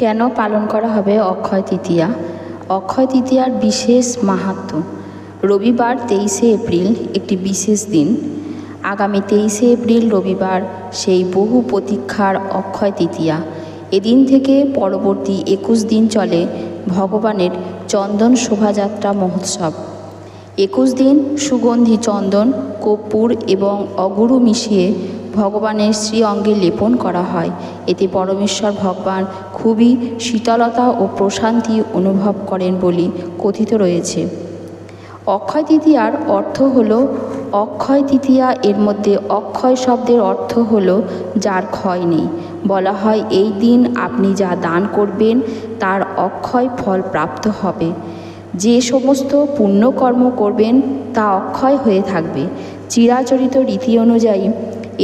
কেন পালন করা হবে অক্ষয় তৃতীয়া? অক্ষয় তৃতীয়ার বিশেষ মাহাত্ম্য রবিবার তেইশে এপ্রিল, একটি বিশেষ দিন। আগামী তেইশে এপ্রিল রবিবার সেই বহু প্রতীক্ষার অক্ষয় তৃতীয়া। এদিন থেকে পরবর্তী একুশ দিন চলে ভগবানের চন্দন শোভাযাত্রা মহোৎসব। একুশ দিন সুগন্ধি চন্দন, কর্পূর এবং অগুরু মিশিয়ে ভগবানের শ্রী অঙ্গে লেপন করা হয়। এতে পরমেশ্বর ভগবান খুবই শীতলতা ও প্রশান্তি অনুভব করেন বলে কথিত রয়েছে। অক্ষয় তৃতীয়ার অর্থ হল, অক্ষয় তৃতীয়া এর মধ্যে অক্ষয় শব্দের অর্থ হল, যার ক্ষয় নেই। বলা হয়, এই দিন আপনি যা দান করবেন, তার অক্ষয় ফল প্রাপ্ত হবে। যে সমস্ত পুণ্যকর্ম করবেন, তা অক্ষয় হয়ে থাকবে। চিরাচরিত রীতি অনুযায়ী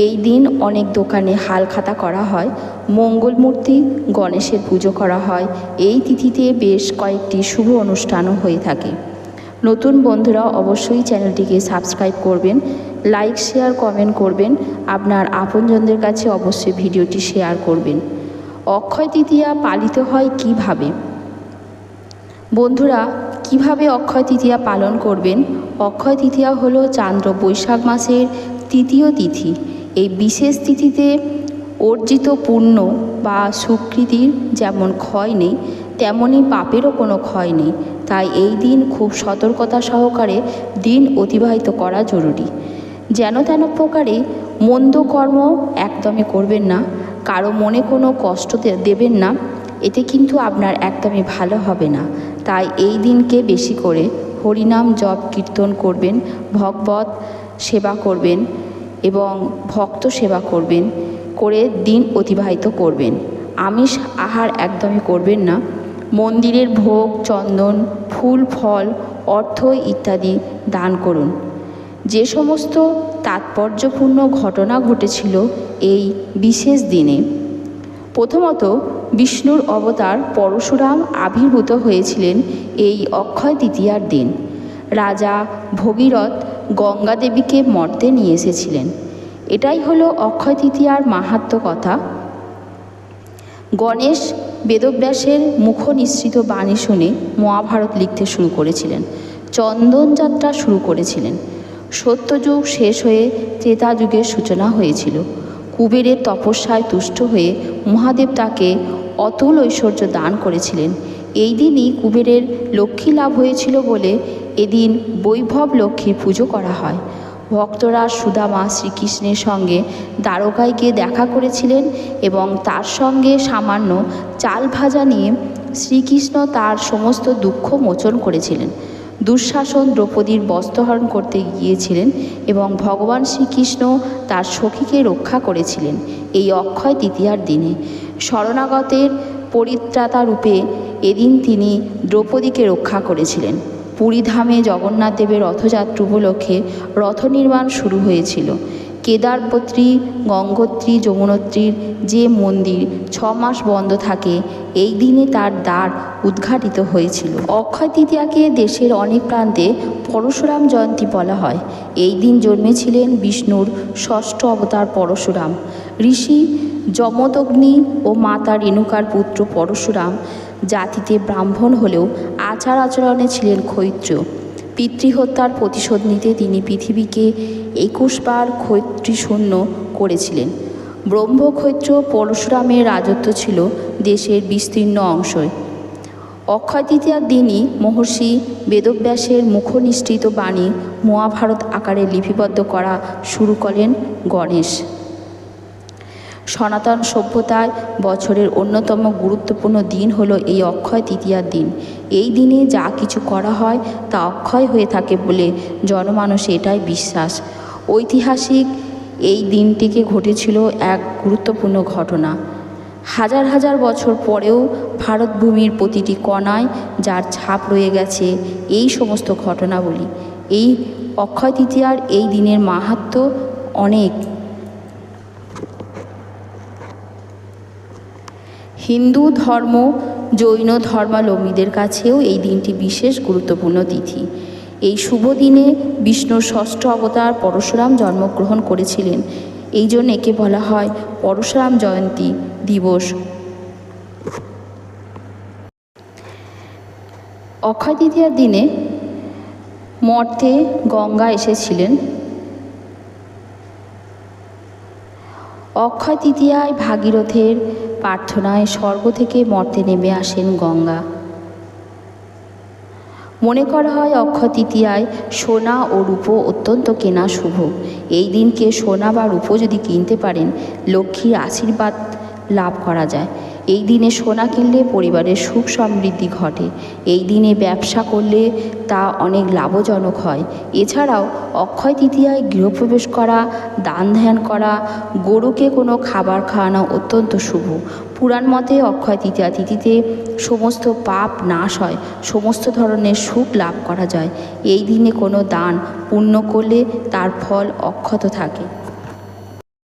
এই দিন অনেক দোকানে হালখাতা করা হয় মঙ্গলমূর্তি গণেশের পুজো করা হয়। এই তিথিতে বেশ কয়েকটি শুভ অনুষ্ঠানও হয়ে থাকে। নতুন বন্ধুরা অবশ্যই চ্যানেলটিকে সাবস্ক্রাইব করবেন, লাইক, শেয়ার, কমেন্ট করবেন, আপনার আপনজনদের কাছে অবশ্যই ভিডিওটি শেয়ার করবেন। অক্ষয় তৃতীয়া পালিত হয় কীভাবে? বন্ধুরা, কীভাবে অক্ষয় তৃতীয়া পালন করবেন? অক্ষয় তৃতীয়া হলো চান্দ্র বৈশাখ মাসের তৃতীয় তিথি। এই বিশেষ তিথিতে অর্জিত পুণ্য বা সুকৃতির যেমন ক্ষয় নেই তেমনই পাপেরও কোনো ক্ষয় নেই। তাই এই দিন খুব সতর্কতা সহকারে দিন অতিবাহিত করা জরুরি। যেন তেন প্রকারে মন্দ কর্ম একদমই করবেন না, কারও মনে কোনো কষ্ট দেবেন না, এতে কিন্তু আপনার একদমই ভালো হবে না। তাই এই দিনকে বেশি করে হরিনাম জপ কীর্তন করবেন, ভগবত সেবা করবেন এবং ভক্ত সেবা করবেন, করে দিন অতিবাহিত করবেন। আমিষ আহার একদমই করবেন না। মন্দিরের ভোগ, চন্দন, ফুল, ফল, অর্থ ইত্যাদি দান করুন। যে সমস্ত তাৎপর্যপূর্ণ ঘটনা ঘটেছিল এই বিশেষ দিনে। প্রথমত, বিষ্ণুর অবতার পরশুরাম আবির্ভূত হয়েছিলেন এই অক্ষয় তৃতীয়ার দিন। রাজা ভগীরথ গঙ্গা দেবীকে মর্তে নিয়ে এসেছিলেন। এটাই হলো অক্ষয় তৃতীয়ার মাহাত্ম কথা। গণেশ বেদব্যাসের মুখ নিঃসৃত বাণী শুনে মহাভারত লিখতে শুরু করেছিলেন, চন্দন যাত্রা শুরু করেছিলেন। সত্যযুগ শেষ হয়ে ত্রেতা যুগের সূচনা হয়েছিল। কুবেরের তপস্যায় তুষ্ট হয়ে মহাদেব তাকে অতুল ঐশ্বর্য দান করেছিলেন। এই দিনই কুবেরের লক্ষ্মী লাভ হয়েছিল বলে এদিন বৈভব লক্ষ্মীর পুজো করা হয়। ভক্তরা সুদামা শ্রীকৃষ্ণের সঙ্গে দ্বারকায় গিয়ে দেখা করেছিলেন এবং তার সঙ্গে সামান্য চাল ভাজা নিয়ে শ্রীকৃষ্ণ তার সমস্ত দুঃখ মোচন করেছিলেন। দুঃশাসন দ্রৌপদীর বস্ত্রহরণ করতে গিয়েছিলেন এবং ভগবান শ্রীকৃষ্ণ তার সখীকে রক্ষা করেছিলেন এই অক্ষয় তৃতীয়ার দিনে। শরণাগতের পরিত্রাতা রূপে এদিন তিনি দ্রৌপদীকে রক্ষা করেছিলেন। পুরীধামে জগন্নাথ দেবের রথযাত্রা উপলক্ষে রথ নির্মাণ শুরু হয়েছিল। কেদারপত্রী, গঙ্গোত্রী, যমুনোত্রীর যে মন্দির ছ মাস বন্ধ থাকে, এই দিনে তার দ্বার উদ্ঘাটিত হয়েছিল। অক্ষয় তৃতীয়াকে দেশের অনেক প্রান্তে পরশুরাম জয়ন্তী বলা হয়। এই দিন জন্মেছিলেন বিষ্ণুর ষষ্ঠ অবতার পরশুরাম। ঋষি যমদগ্নি ও মাতা রেণুকার পুত্র পরশুরাম জাতিতে ব্রাহ্মণ হলেও আচার আচরণে ছিলেন ক্ষৈত্র পিতৃহত্যার প্রতিশোধ নিতে তিনি পৃথিবীকে একুশবার ক্ষৈত্রশূন্য করেছিলেন। ব্রহ্মক্ষৈত্র পরশুরামের রাজত্ব ছিল দেশের বিস্তীর্ণ অংশই। অক্ষয় তৃতীয়ার দিনই মহর্ষি বেদব্যাসের মুখনিষ্ঠিত বাণী মহাভারত আকারে লিপিবদ্ধ করা শুরু করেন গণেশ। সনাতন সভ্যতায় বছরের অন্যতম গুরুত্বপূর্ণ দিন হলো এই অক্ষয় তৃতীয়ার দিন। এই দিনে যা কিছু করা হয় তা অক্ষয় হয়ে থাকে বলে জনমানসে এটাই বিশ্বাস। ঐতিহাসিক এই দিনটিকে ঘটেছিল এক গুরুত্বপূর্ণ ঘটনা। হাজার হাজার বছর পরেও ভারতভূমির প্রতিটি কণায় যার ছাপ রয়ে গেছে এই সমস্ত ঘটনাবলী। এই অক্ষয় তৃতীয়ার এই দিনের মাহাত্ম্য অনেক। হিন্দু ধর্ম, জৈন ধর্মাবলম্বীদের কাছেও এই দিনটি বিশেষ গুরুত্বপূর্ণ তিথি। এই শুভ দিনে বিষ্ণুর ষষ্ঠ অবতার পরশুরাম জন্মগ্রহণ করেছিলেন। এই জন্য একে বলা হয় পরশুরাম জয়ন্তী দিবস। অক্ষয় তৃতীয়ার দিনে মর্তে গঙ্গা এসেছিলেন। অক্ষয় তৃতীয়ায় ভাগীরথের প্রার্থনায় স্বর্গ থেকে মর্তে নেমে আসেন গঙ্গা। মনে করা হয় অক্ষয় তৃতীয়ায় সোনা ও রূপো অত্যন্ত কেনা শুভ। এই দিনকে সোনা বা রূপো যদি কিনতে পারেন, লক্ষ্মীর আশীর্বাদ লাভ করা যায়। এই দিনে সোনা কিনলে পরিবারের সুখ সমৃদ্ধি ঘটে। এই দিনে ব্যবসা করলে তা অনেক লাভজনক হয়। এছাড়াও অক্ষয় তৃতীয়ায় গৃহপ্রবেশ করা, দান ধ্যান করা, গরুকে কোনো খাবার খাওয়ানো অত্যন্ত শুভ। পুরাণ মতে অক্ষয় তৃতীয়া তিথিতে সমস্ত পাপ নাশ হয়, সমস্ত ধরনের সুখ লাভ করা যায়। এই দিনে কোনো দান পুণ্য করলে তার ফল অক্ষত থাকে।